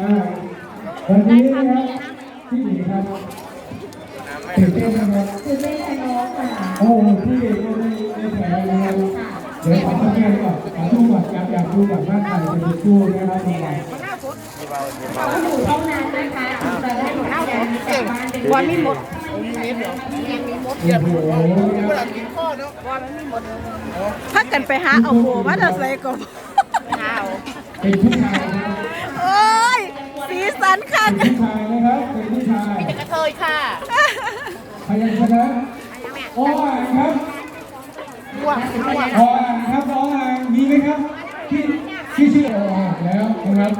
อ่าวันนี้นะครับพี่หมีครับตื่นเต้นนะครับคือเล่นไอโนค่ะโอ้พี่เอกก็ไม่ไม่แพ้นะครับเดี๋ยวขอสังเกตก่อนขอดูก่อนอยากอยากดูก่อนว่าใครจะเป็นผู้ได้รับรางวัลเขาอยู่เท่านั้นนะคะจะได้ผลงานกลับบ้านเป็นวันไม่หมดโอ้โหนะครับพักกันไปหาเอาโบมาจะใส่กบเป็นผู้ชายนะครับโอ้ย สีสันคักเป็นผู้ชายนะครับเป็นผู้ชายกระเทยค่ะพยัญชนะโอ้อ่างครับม่วงม่วงออ่างครับออ่างมีไหมครับที่ที่ชื่อออ่างแล้วนะครับ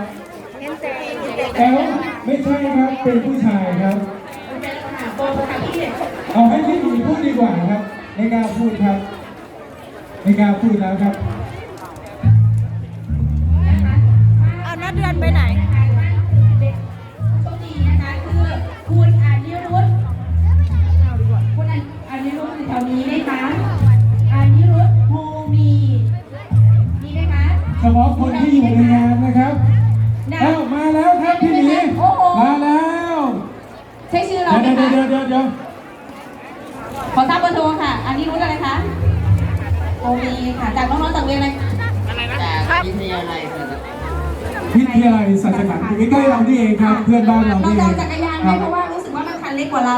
แอลไม่ใช่ครับเป็นผู้ชายครับเอาให้พี่หมีพูดดีกว่าครับไม่กล้าพูดครับไม่กล้าพูดแล้วครับเอานัดเดือนไปไหน เฉพาะคนที่อยู่ในงานนะครับเอ้ามาแล้วครับพี่หมีมาแล้วใช่ชื่อเราเดี๋ยวไหมเดี๋ยวคะเดี๋ยวเดี๋ยวเดี๋ยวขอทราบเบอร์โทรค่ะอานิรุตอะไรคะโฮมีค่ะ จากน้องๆจากเรียนอะไรครับวิทยาลัยสัจขันธ์อยู่ใกล้ๆเรานี่เองครับ เพื่อนบ้านเราเรานี่เอจะเอางจักรยานคไหมรับเพราะว่ารู้สึกว่ามันคันเล็กกว่าเรา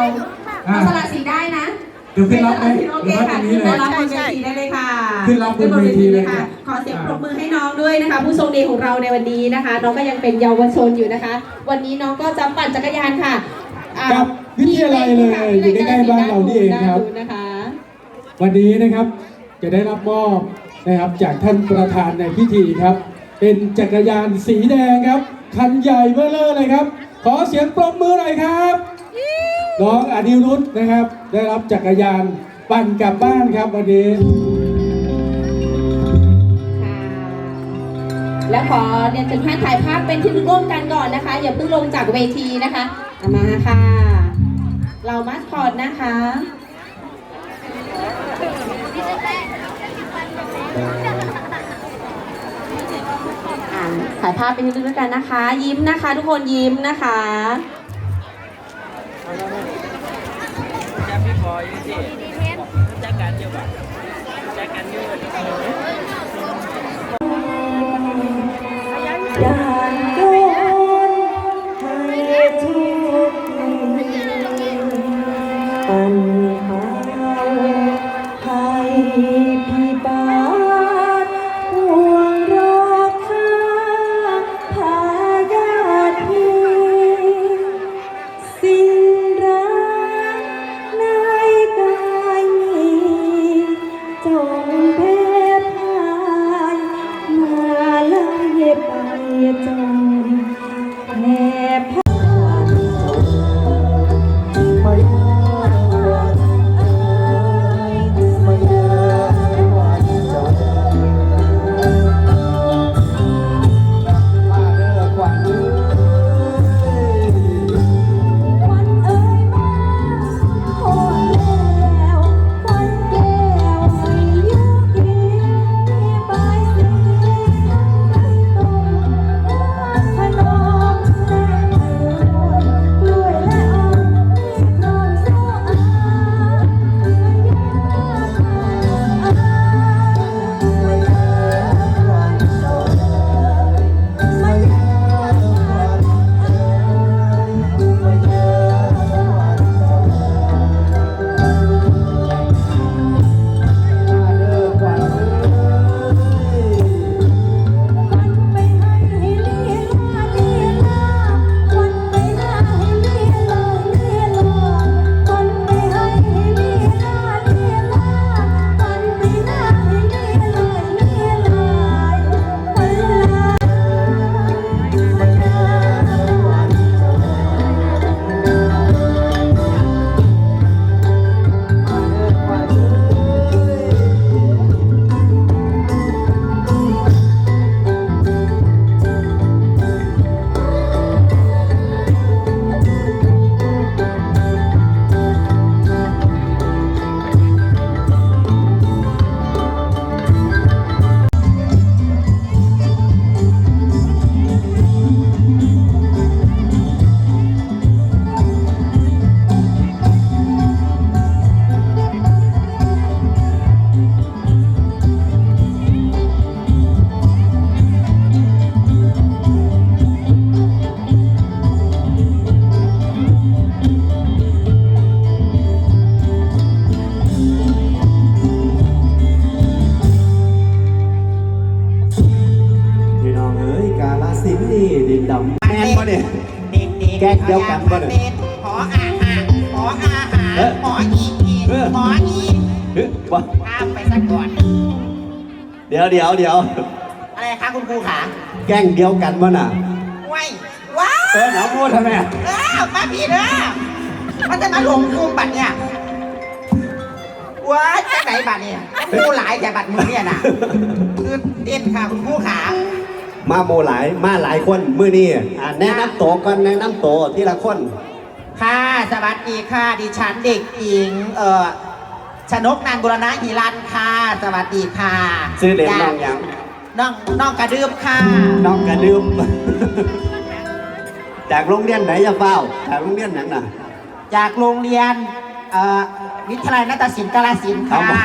อ่า เราสละสีได้นะ เดี๋ยวขึ้นรับไหมโอหเครือว่าตรค่ะงนี้ขึ้นเลยมารับบนเวทีได้เลยค่ะขึ้นรับบนเวทีเลยครับขอเสียงปรบมือให้น้องด้วยนะคะ ผู้โชคดีของเราในวันนี้นะคะ น้องก็ยังเป็นเยาวชนอยู่นะคะ วันนี้น้องก็จะปั่นจักรยานค่ะอ่ากับวิทยาลัยเลยอยู่ใกล้ๆบ้านเรานี่เองครับด้านนู้นนะคะวันนี้นะครับจะได้รับมอบนะครับจากท่านประธานในพิธีครับ เป็นจักรยานสีแดงครับ คันใหญ่เบ้อเร่อเลยครับ ขอเสียงปรบมือหน่อยครับ น้องอนิรุธนะครับ ได้รับจักรยานปั่นกลับบ้านครับวันนี้แล้วขอเรียนเชิญท่านถ่ายภาพเป็นที่ร่วมกันก่อนนะคะ อย่าเพิ่งลงจากเวทีนะคะมาค่ะ เรามาสคอตนะคะถ่ายภาพเป็นที่ด้วยกันนะคะ ยิ้มนะคะ ทุกคนยิ้มนะคะพี่ บอยสิจักกันอยู่ป่ะจักกันอยู่ด่านโดนให้ทุกปัญ จ กก่อน เดี๋ยวเดี๋ยวเดี๋ยวอะไรคะคุณครูขาแกล้งเดียวกันบ่น่ะไว้ว้าเออหนาวพูดทำไมเอ้าวมาผิดนะมันจะมาลงคุมบัตรเนี่ยว้าจะไหนบัตรเนี่ยครูหลายแต่บัตรมึงเนี่ยนะคือเด่นค่ะคุณครูขามาโมหลายมาหลายคนมื้อนี้อ่าแนะนำตัวก่อนแนะนำตัวทีละคน ค่ะสวัสดีค่ะดิฉันเด็กหญิงเอ่อ ชนกนันบุรณะหิรันค่ะ สวัสดีค่ะชื่อเด่นน้องหยังน้องน้องกระดืบค่ะ น้องกระดึมจากโรงเรียนไหนจะเฝ้าจากโรงเรียนหยังน่ะ จากโรงเรียนเอ่อวิทยาลัยนาฏศิลป์กาฬสินธุ์เอาค่ะมา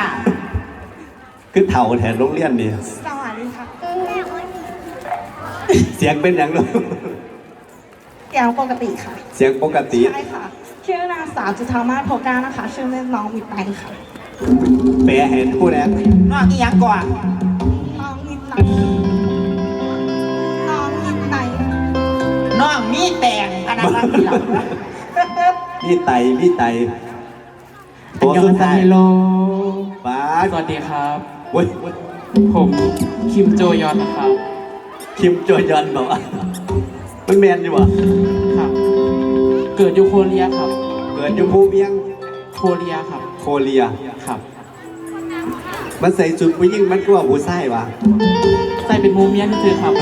คือเถ่าแทนโรงเรียนนี่สวัสดีค่ะเสียงเป็นอย่างนู้แกงปกติค่ะ เสียงปกติ ใช่ค่ะ ชื่อนางสาวจุธามาศโพกานะคะ ชื่อเล่นน้องมิตรไนค่ะแปลเห็นผู้แรกน้องอีหยังก่อนน้องมิตรไนน้องมิตรไนน้องมีแต่งพนักงานที่หลังมีไตมีไตอันยองสุดซาท้ายเฮโลป้าสวัสดีครับ เว้ยผมคิมโจยอนนะครับ คิมจอยอนบอกว่ามันแมนดีวะครับ เกิดอยู่โคเรียครับ เกิดอยู่ภูเวียงโคเรียครับ โคเรีย ครับ มันใส่ชุดผู้หญิงมันก็ว่าผู้ชายวะใส่เป็นมูเมียนที่ซื้อครับ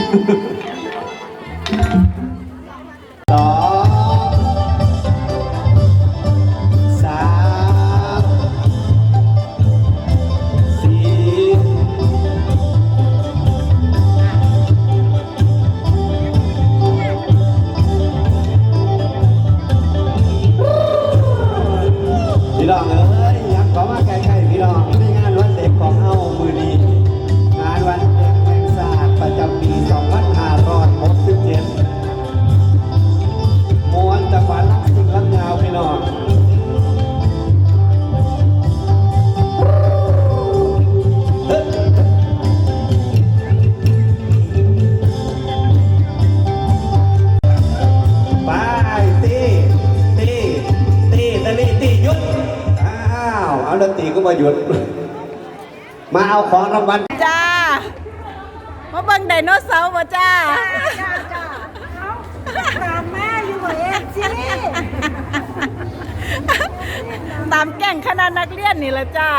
ตีตะลีตีหยุดอ้าวเอาดนตรีก็มาหยุด มาเอาของรางวัลจ้ามาเบิ่งไดโนเสาร์บ่จ้าตามแม่อยู่กับเองสิตามแก่งคณะนักเรียนนี่ละจ้า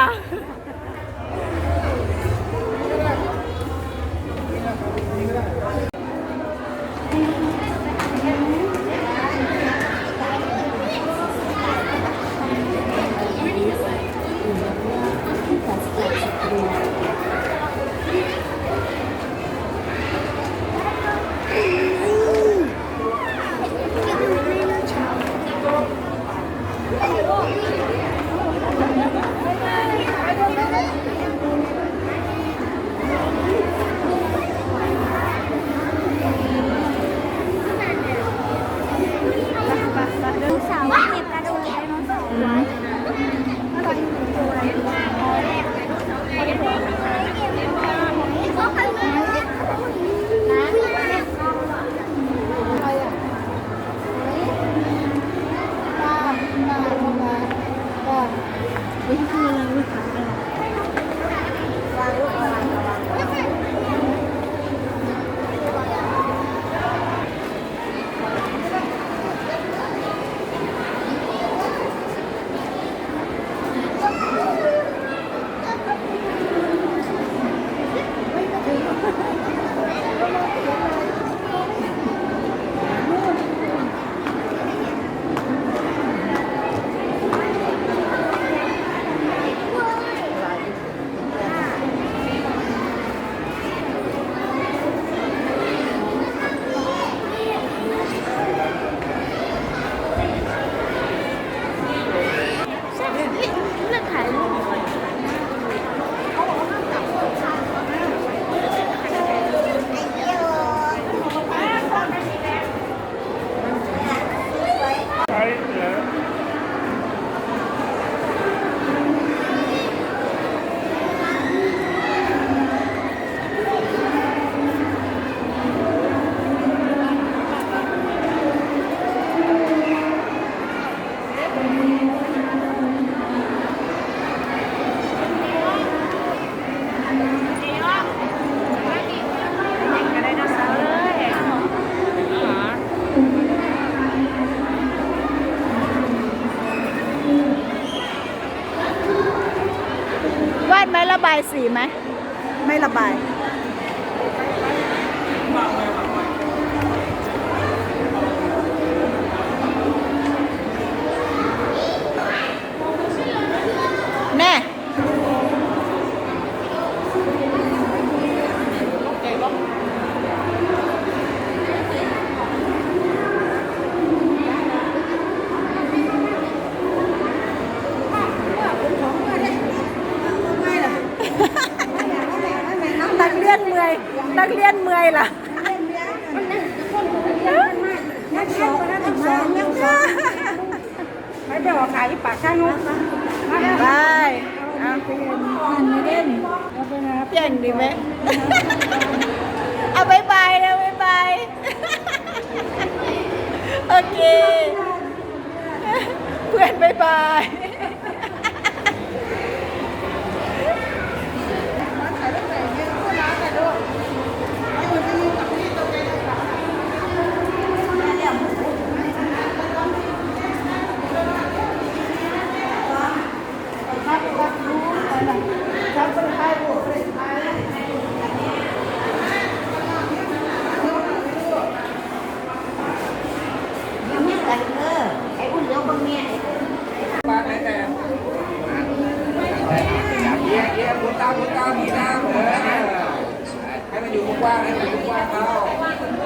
ไม่ระบาย แน่ นักเรียนเมื่อย นัก เรียนเมื่อยล่ะไม่ได้ออกขายปากข้างนู้นไปเอาเปลี่ยนดีไหมเอาบายบายนะบายบายโอเค เพื่อนบายบาย เยี่ยเยี่ยหมุนตามหมุนตามหมุนตามเออให้มันอยู่กว้างๆให้มันอยู่กว้างๆเอ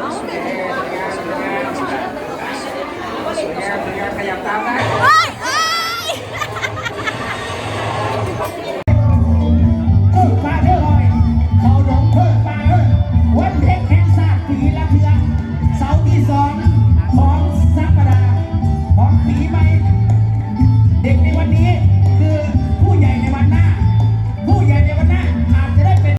าสวยงามสวยงามสวยงามสวยงามสวยงาม ขยับตามได้เฮ้ย